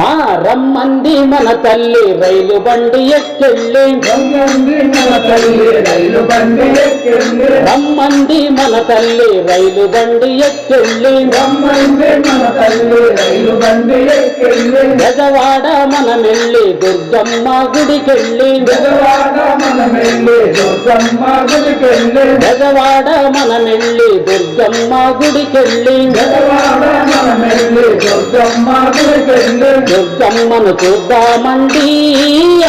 ఆ రమ్మంది మన తల్లి రైలు బండి ఎక్కెళ్ళి రమ్మంది మన తల్లి రైలు బండి ఎక్కింది. రమ్మంది మన తల్లి రైలు బండి ఎక్కెళ్ళి రమ్మంది మన తల్లి రైలు బండి ఎక్కింది. గజవాడ మనమెళ్ళి దుర్గమ్మ గుడికెళ్ళి. బెజవాడ మన వెళ్ళి దుర్గమ్మ గుడికెళ్ళి. గజవాడ మనమెళ్ళి దుర్గమ్మ గుడికెళ్ళి. దుర్గమ్మను చూద్దామండి.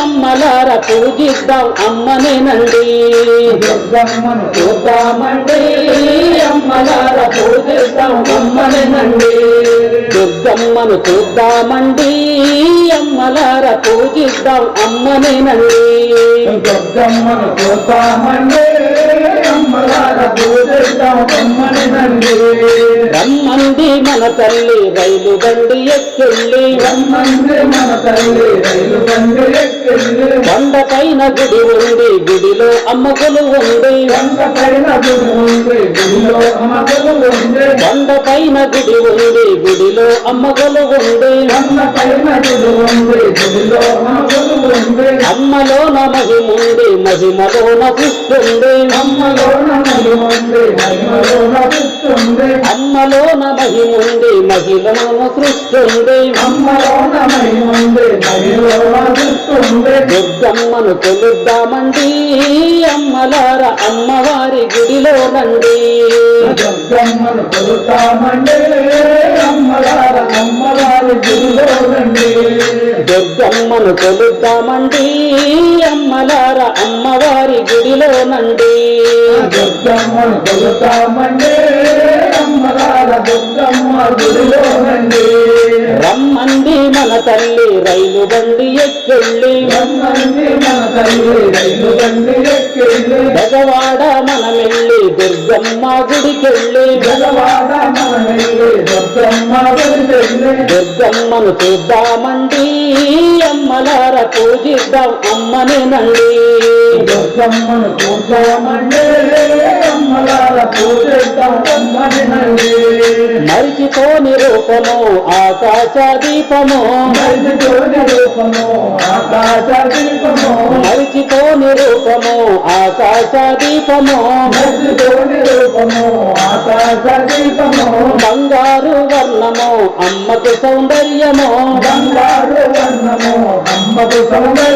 అమ్మలార పూజిద్దాం అమ్మనేనండి దుర్గమ్మను చూద్దామండి. అమ్మలార పూజిద్దాం అమ్మనేనండి దుర్గమ్మను చూద్దామండి. అమ్మలార పూజిద్దాం అమ్మనేనండి దుర్గమ్మను చూస్తామండి అమ్మలార పూజిస్తాం అమ్మనినండి రమ్మంది మన తల్లి రైలు బండి ఎక్కెళ్ళి రమ్మంది మన తల్లి రైలు బండి ఎక్కింది కొండ పైన గుడి ఉంది గుడిలో అమ్మకులు ఉంది వంట పైన గుడి ఉంది గుడిలో అమ్మగలు ఉంది కొండ పైన గుడి ఉంది గుడిలో అమ్మగలు ఉంది వంట పైన గుడి ఉంది గుడిలో అమ్మగలు ఉంది అమ్మలోన మహిముంది మహిమలోన పుష్టుంది అమ్మలోన మడి ఉంది మహిమలోన పుస్తుంది అమ్మలోన మహిముంది మహిళలోన దుర్గమ్మను కొలుద్దామండి అమ్మలార అమ్మవారి గుడిలోనండి దుర్గమ్మను కొలుతామండి అమ్మలార అమ్మవారి గుడిలో రండి. దుర్గమ్మను కొలుద్దామండి అమ్మలార అమ్మవారి గుడిలోనండి దుర్గమ్మను కొలుతామండి దుర్గమ్మ రండి రమ్మంది మన తల్లి రైలు బండి ఎక్కెళ్ళి రమ్మంది మన తల్లి రైలు బండి ఎక్కింది. గజవాడ మనమెళ్ళి దుర్గమ్మ గుడికెళ్ళి. గలవాడ మన వెళ్ళి దుర్గమ్మ గుడికెళ్ళి. దుర్గమ్మను చూద్దామండి అమ్మలార పూజిద్దాం అమ్మనేనండి దుర్గమ్మను పూజామండి అమ్మలార అమ్మనినండి మరిచిపోని రూపము ఆకాశ దీపము మరిచిపోని రూపము ఆకాశ దీపము మరిచిపోని రూపము ఆకాశ దీపము మరిచిపోని రూపము ఆకాశ దీపము బంగారు వర్ణము అమ్మకు సౌందర్యము. బంగారు వర్ణము అమ్మకు సౌందర్యము.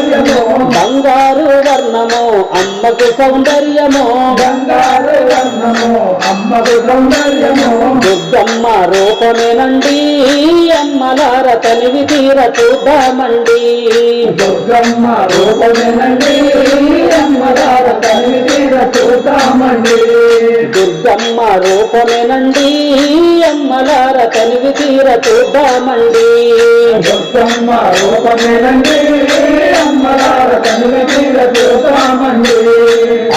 బంగారు వర్ణము అమ్మకు సౌందర్యము. బంగారు వర్ణము అమ్మకు సౌందర్యము. దుర్గమ్మ రూపమేనండి అమ్మలార తనివి తీర చూద్దామండి దుర్గమ్మ రూపమేనండి అమ్మగారు తల్లి తీర చూద్దామండి దుర్గమ్మ రూపమేనండి అమ్మలార తనివి తీర చూద్దామండి దుర్గమ్మ రూపమేనండి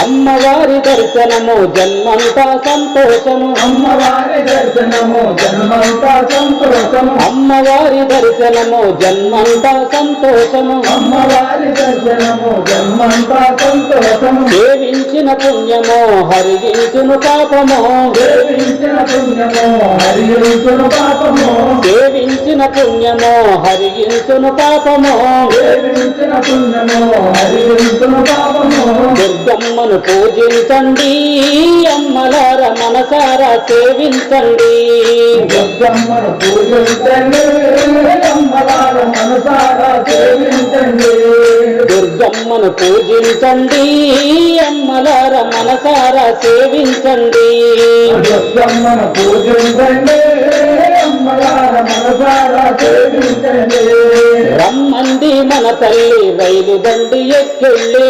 అమ్మవారి దర్శనము జన్మంతా సంతోషము. అమ్మవారి దర్శనము జన్మంతా సంతోషము. అమ్మవారి దర్శనము జన్మంతా సంతోషము. అమ్మవారి దర్శనము జన్మంతా సంతోషము. సేవించిన పుణ్యము హరిగించును పాపము. సేవించిన పుణ్యము హరియుతును పాపము. సేవించిన పుణ్యము హరిగించును పాపము. సేవించిన దుర్గమ్మను పూజించండి అమ్మలార మనసారా సేవించండి. దుర్గమ్మను పూజించండి అమ్మవారు మనసారా సేవించండి. దుర్గమ్మను పూజించండి అమ్మలార మనసారా సేవించండి. దుర్గమ్మను పూజించండి అమ్మవారు మనసారా సేవించండి. మన తల్లి రైలు బండి ఎక్కెళ్ళి.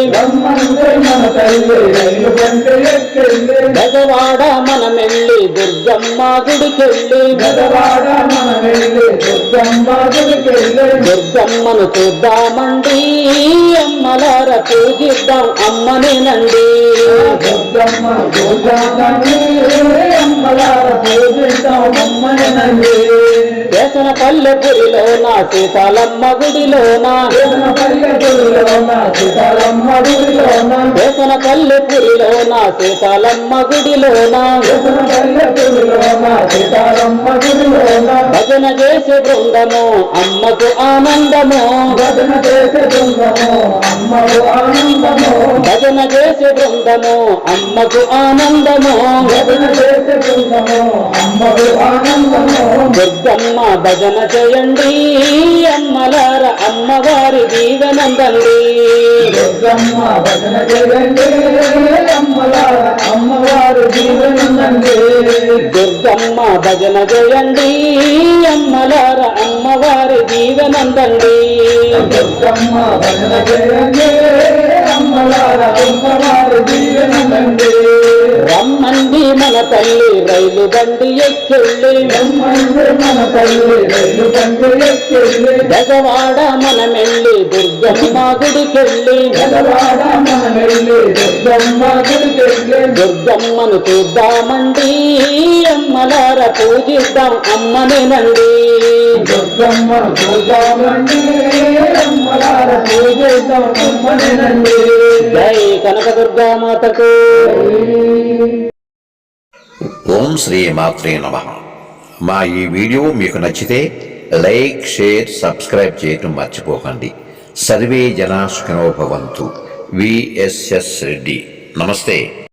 మన తల్లి రైలు బండి ఎక్కింది గజవాడ మనమెళ్ళి దుర్గమ్మ గుడికెళ్ళి. గదవాడ మన వెళ్ళి దుర్గమ్మ గుడికెళ్ళి దుర్గమ్మను చూద్దామండి అమ్మలార పూజిద్దాం అమ్మనేనండి దుర్గమ్మ పూజామండి దేశన పల్లెపురిలో నా సీతాలమ్మ గుడిలోన? దేశన నా సీతాలమ్మ గుడిలోన? నా సీతాలమ్మ గుడిలోన భజన చేసే బృందము అమ్మకు ఆనందము? భజన చేసే బృందము అమ్మకు ఆనందము? భజన చేసే బృందము అమ్మకు ఆనందము భజన చేసే బృందము అమ్మకు ఆనందము దుర్గమ్మ భజన చేయండి. అమ్మలార అమ్మవారి దీవెనందండి దుర్గమ్మ భజన చేయండి. అమ్మవారు జీవనందండి దుర్గమ్మ భజన చేయండి అమ్మలార అమ్మవారి దీవెనందండి దుర్గమ్మ భజన చేయండి అమ్మలార అమ్మవారు జీవనందండి రమ్మంది మన తల్లి రైలు బండి ఎక్కెళ్ళి బ్రహ్మండు మన తల్లి రైలు బండి ఎక్కెళ్ళి బెజవాడ మనమెళ్ళి దుర్గమ్మ గుడికెళ్ళి జగవాడ మన దుర్గమ్మను చూద్దామండి అమ్మలార పూజిద్దాం అమ్మనేనండి దుర్గమ్మ చూద్దామండి అమ్మలార పూజిద్దాం అమ్మనండి జై కనక దుర్గామాతకు ఓం శ్రీ మాత్రే నమ. మా ఈ వీడియో మీకు నచ్చితే లైక్ షేర్ సబ్స్క్రైబ్ చేయటం మర్చిపోకండి. సర్వే జనా సుఖినో విఎస్ఎస్ రెడ్డి. నమస్తే.